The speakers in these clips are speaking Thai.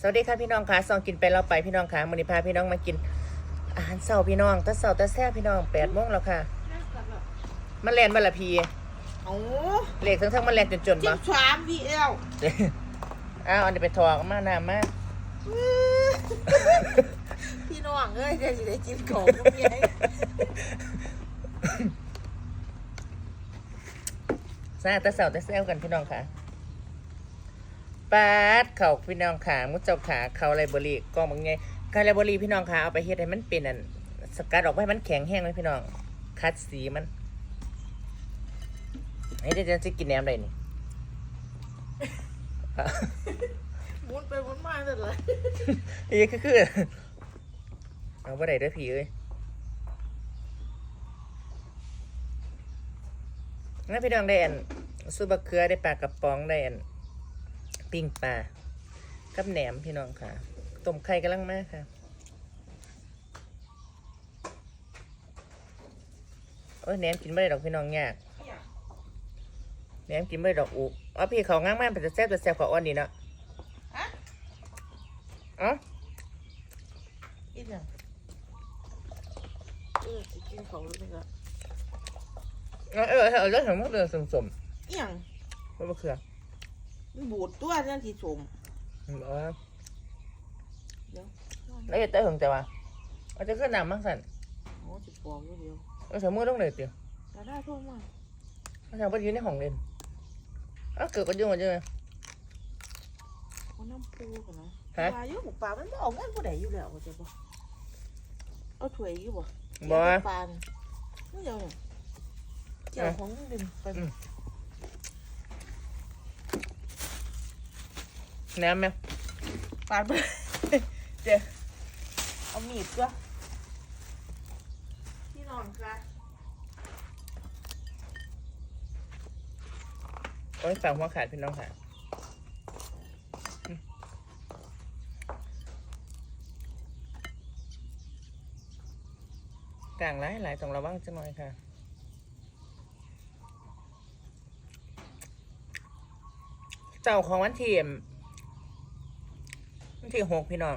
สวัสดีค่ะพี่น้องค่ะซองกินไปเราไปพี่น้องค่ะมื้อนี้พาพี่น้องมากิน อาหารเช้าพี่น้องแตะเช้าแตะแซ่บพี่น้อง8โมงแล้วค่ะมันแล่นมาละพีโอ้เลขทั้งๆมันแล่นจนๆจิ้บ่มสามพี่เอลอ้าวอันนี้ไปถอกมาน้ำมาพี่น้องเอ้ยเดี๋ยวจะได้จิ้มของก็มีให้ซาแตะเช้าแตะแซ่บกันพี่น้องค่ะ ปาดเข่าพี่น้องขามุดเจ้าขาเข่าไรเบอรี่กล้องบางไงกาไรเบอรี่พี่น้องขาเอาไปเฮ็ดให้มันเป็นอันสกัดออกไปให้มันแข็งแห้งเลยพี่น้อง คัดสีมันไอ้เดี๋ยวจะกินแหนมได้นี่หมุนไปหมุนมาเลยเลยอีกคือคือเอาบ่ได้เด้อพี่เอ้ยงั้นพี่น้องได้อันซุปบะเขือได้ปลากระป๋องได้อัน ปิ้งปลากับแหนมพี่น้องค่ะต้มไข่กำลังมาค่ะโอ้ยแหนมกินไม่ได้ดอกพี่น้องยากแหนมกินไม่ได้ดอกอุอ๋อพี่เขาง่างมากเป็นจะแซ่บจะแซ่บกว่าอ้อนนี่เนาะฮะเอ๋ออีกอย่างเออจะกินของแล้วนี่ก็เออเออเออแล้วถึงมันเป็นสมสมอีหยังๆไม่เคือ มันบูดตัวนั่นที่สมเออเดี๋ยวแล้วจะเถึงแต่ว่าเอาจะขึ้นน้ำมั้งสันโอ้จะปอกอยู่เดียวเอาใส่มือต้องเลยเตียวแต่ได้โทษมาเอาใส่ไปยืนในห้องเล่นเอาเกิดกันยุ่งกันยังไงเอาน้ำปูกันนะฮะปลาอยู่ปลามันไม่ออกเงินผู้ใดอยู่แล้วเข้าใจปะเอาถ้วยอยู่บ่บอปลานี่ไม่เอาเนี่ยเกี่ยวของเด่นไป น้ำไหมปาดไปเดี๋ยวเอามีดก็พี่น้องค่ะโอ้ยฝั่งหัวขาดพี่น้องค่ะอืมกลางหลายหลายต้องระวังจะหน่อยค่ะเจ้าของวันที่ วันที่หกพี่น้อง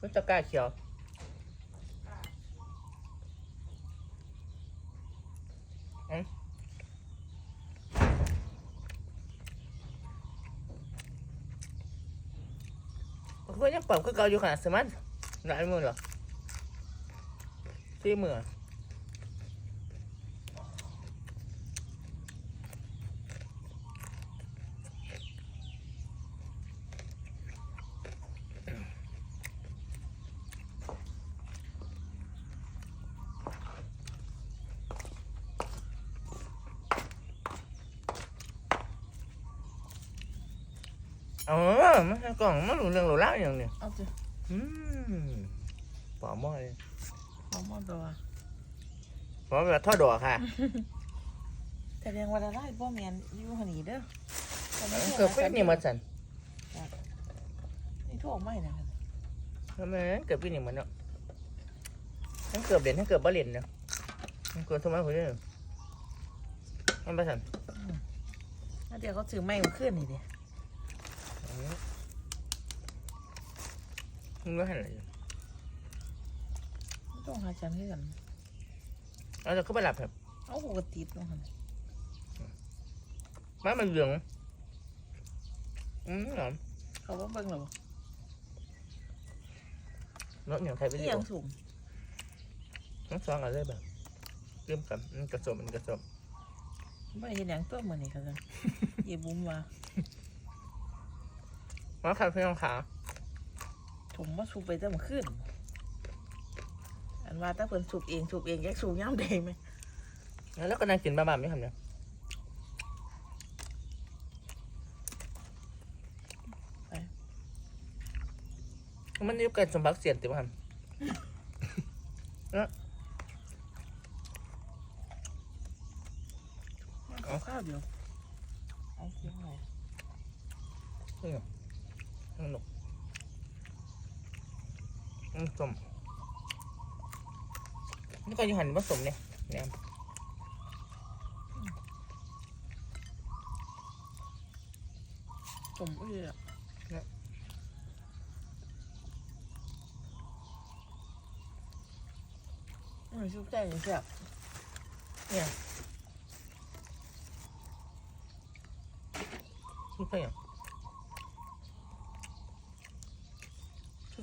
ก็จะกล้าเขียวอืมก็ยังปรับก็เก่าอยู่ขนาดสมัครหลายมือหรอสี่มือ อ๋อมันกล่องมันรู้เรื่องรู้เล่าวอย่างเนี้ยเอาสิอืมปอมอเลยเอามาตัวปอมแบบทอดดอกค่ะแสดงว่าละลายบ่แมนอยู่หันนี้เด้อแต่ไม่เกือบเป็นนี่มาสันนี่ทั่วไม่นะทำไมเกือบเป็นนี่มันเนาะทั้งเกือบเด่นทั้งเกือบบ่เด่นเนาะมันเกือบทุ่มมาคนเดียวมันไปสันถ้าเดี๋ยวเขาซื้อไม้มาขึ้นนี่เด้ มึงก็หันอะไรอยู่ต้องหาจันให้กันเอาจะเข้าไปหลับแบบเอาหัวติดลงหันม้ามันเหลืองอืมหอมเขาว่าเบิ่งหรอรสเหนียวไทยไปอีดีหกยังว่าสุ่มน้องซองอะไรแบบเริ่มกันมันกระสมมันกระสมไม่เห็นหยังตัวเหมือนนี่ค่ะจันเย่บุ้มว่า มาค่ะพี่น้องขาถุงมาสูบไปตั้งขึ้น อันว่าถ้าเพิ่นสูบเองสูบเองแยกสูบย่ำแดงไหมแล้วก็นั่งกินบ้าๆไม่ทำเนี่ยมันยุบกันสมบัติเสียนติมันเอาข้าวเดียวเอาเสียงอะไร สนุกอืมสมนี่ก็อยังหันผสมเนี่ยเนี่ยสมอุ้ยอะเนี่ยอืมชุบใจอย่างเสียบเนี่ยนี่ไปยัง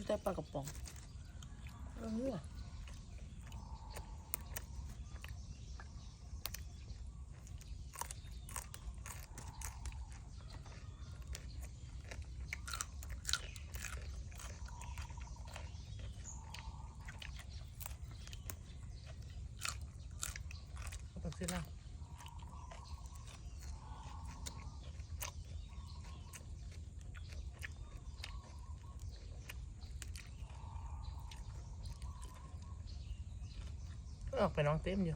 ชุบใจปลากระป๋องเออนี่ยต้องซื้อเหล้า ออกไปน้องเต็มอยู่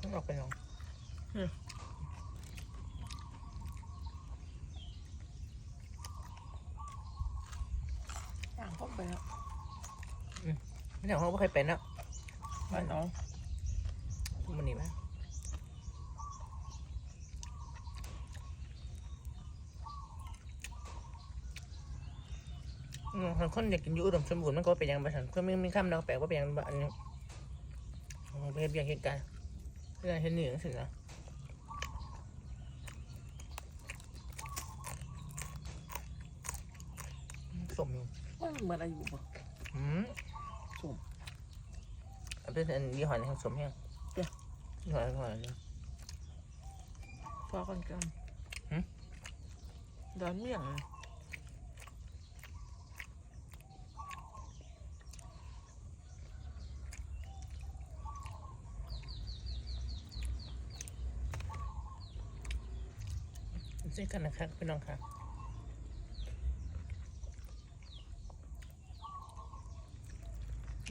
ต้องออกไปน้องต่างเข้าไปแล้วไม่ได้เขาไม่เคยเป็นแล้วบ้านน้องมันหนีไหม คนคนอยากกินอยูอุดมสมบูรณ์มันก็เป็นอย่างไรฉันก็ไม่มีคำเราแปลว่าเป็นอย่างแบบอันนี้เป็นอย่างเหตุการณ์เรื่องเห็นหนึ่งสินะสมอยู่ว่าเหมือนอายุป่ะอืมสมอันเป็นอันยี่ห้อนี้ของสมแห้งเดี๋ยวยี่ห้อยี่ห้อนี้พอกันกันหึดอนเมี่ยง เลยซื้อกันนะครับพี่น้องค่ะ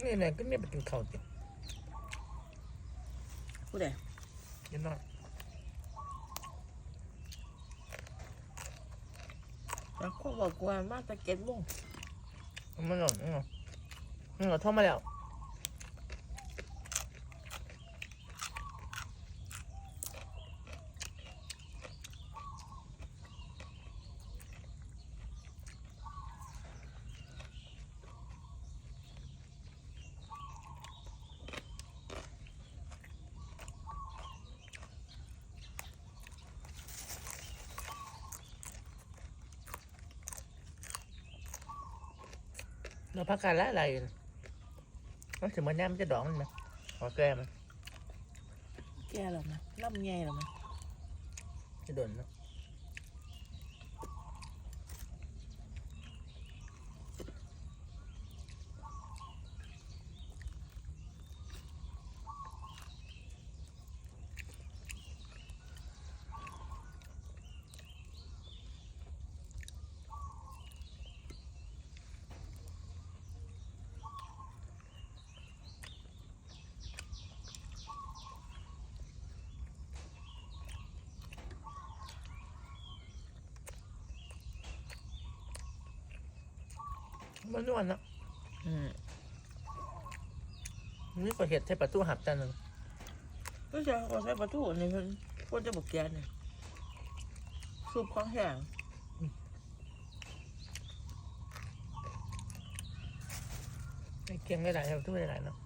นี่ไหนก็เนี่ยไปกินข้าวจิผู้ใดเดี๋ยวหน่อยแล้วก็บอกว่ามาตะเก็ตวงเอามันหล่นนี่เหรอนี่เหรอท่อมาแล้ว เราพักการละอะไรอยู่น่ะมันถึงวันนี้มันจะดองมันไหมหัวแก้มันแก่แล้วไหมลำไยแล้วไหมจะโดนเนอะ มันนวลเนอะอืมนี่ก็เห็ดใช้ประตูหับจานหนึ่งก็จะเอาใส่ประตูนี่เพิ่นควรจะบอกแกเนี่ยซุปของแห้งไอ้เกียงได้หลายๆประตูได้หลายๆเนาะ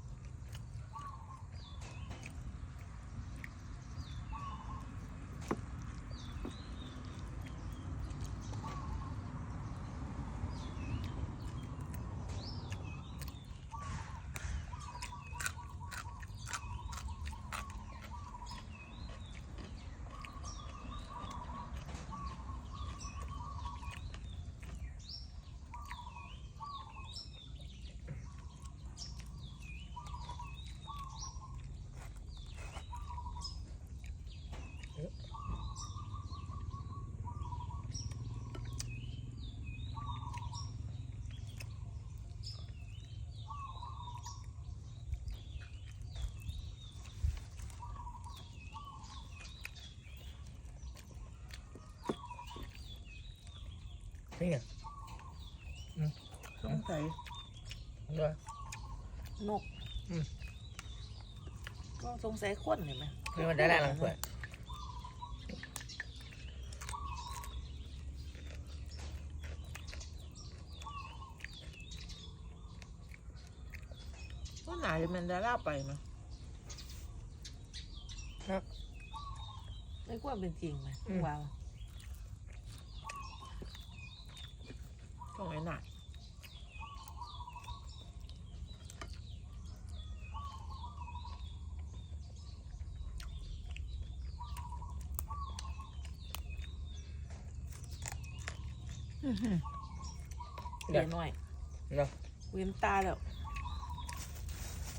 ี่ไงสงสัยด้วยนกก็สงสัยข้นเห็นไหมนี่มันได้แรงลังสวยก็หนาจะมันได้ล่าไปมั้ยครับไม่กว่าเป็นจริงไหมว้าว ช่องไหนหน่ะเดี๋ยวหน่อยเนาะเว้นตาแล้ว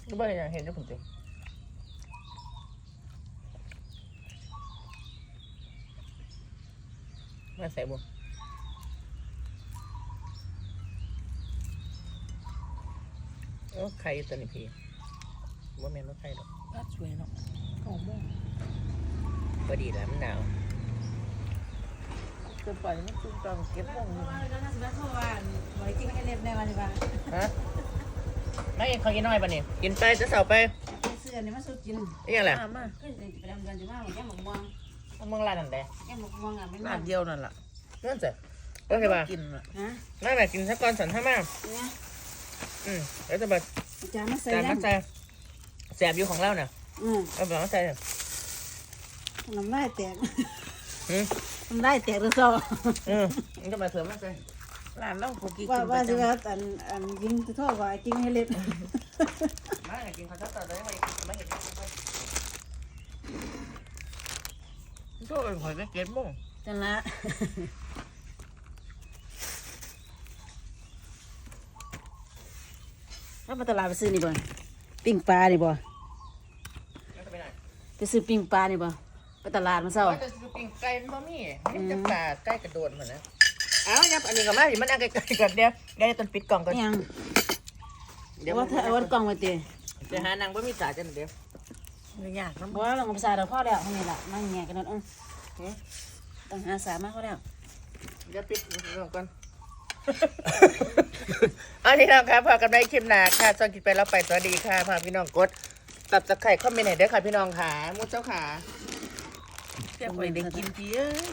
ก็ไม่เห็นอย่างเห็นด้วยผมจริงมาใส่บัว โอ้ไข่ตัวนี้พี่ว่าแม่นว่าไข่หรอกน่าสวยเนาะหอมมากพอดีแล้วมันหนาวจะปล่อยมันตุ้มตามเก็บมงอยู่ฮะไม่เขากินน้อยปะเนี่ยกินไปจะเสาไปเสื้อนี่มันสุดกินนี่ยังไงมามาขึ้นไปดำเดินจะมาแก้มหมกม่วงเมืองลานนั่นแหละแก้มหมกม่วงอะไม่ร้ามานเดียวนั่นล่ะนั่นสิโอเคป่ะกินล่ะฮะไม่แบบกินสักก้อนสันห้ามาเนี่ย อืมแล้วจะแบบจะมาใส่จานน้มัดใจแสบอยู่ของเราเนี่ยำอืมเอาแบบมัดใจเนี่ยน้ำลายแตกอืมน้ำลายแตกหรือเปล่าอืมมันจะมาเสริมมัดใจร้านเราพวกกี้ว่ากินปว่าระสิจำว่าอันอันยิงทอดว่าจริงให้เล็บมาอยากกินข้าวต้มต่อเลยไม่ไม่เห็นก็เป็นข่อยได้เก็บมงจังละาไปตลาดไปซื้อนี่บ่ปิ้งปลานี่บ่ไม่ต้องไปไหนไปซื้อปิ้งปลานี่บ่ไปตลาดมาเช้าว่าจะซื้อปิ้งไก่มันบ่มีมันจะปลาไก่กระโดดเหมือนนะอ้าวยับอันนี้ก็มาสิมันนั่งไกลๆกันเดียวเดี๋ยวต้นปิดกล่องก่อนอิหยังเดี๋ยวว่าถ้าเอาวันกล่องไว้ติเดี๋ยวหานางบ่มีสายจังเดียวไม่ยากนะบ่ลองภาษาเราพอแล้วเท่านี้ล่ะมาแง่กันนั่นเอ้อหือต้องหาสามาพอแล้วเดี๋ยวปิดกล่องก่อน อันนี้นะครับพากันได้คลิปหนาค่ะจอนกินไปแล้วไปสวัสดีค่ะพาพี่น้องกดตับตะไคร่คอมเมนต์ให้ด้วยค่ะพี่น้องค่ะมุดเจ้าขาเก็บไว้ได้กินทีเอ้ย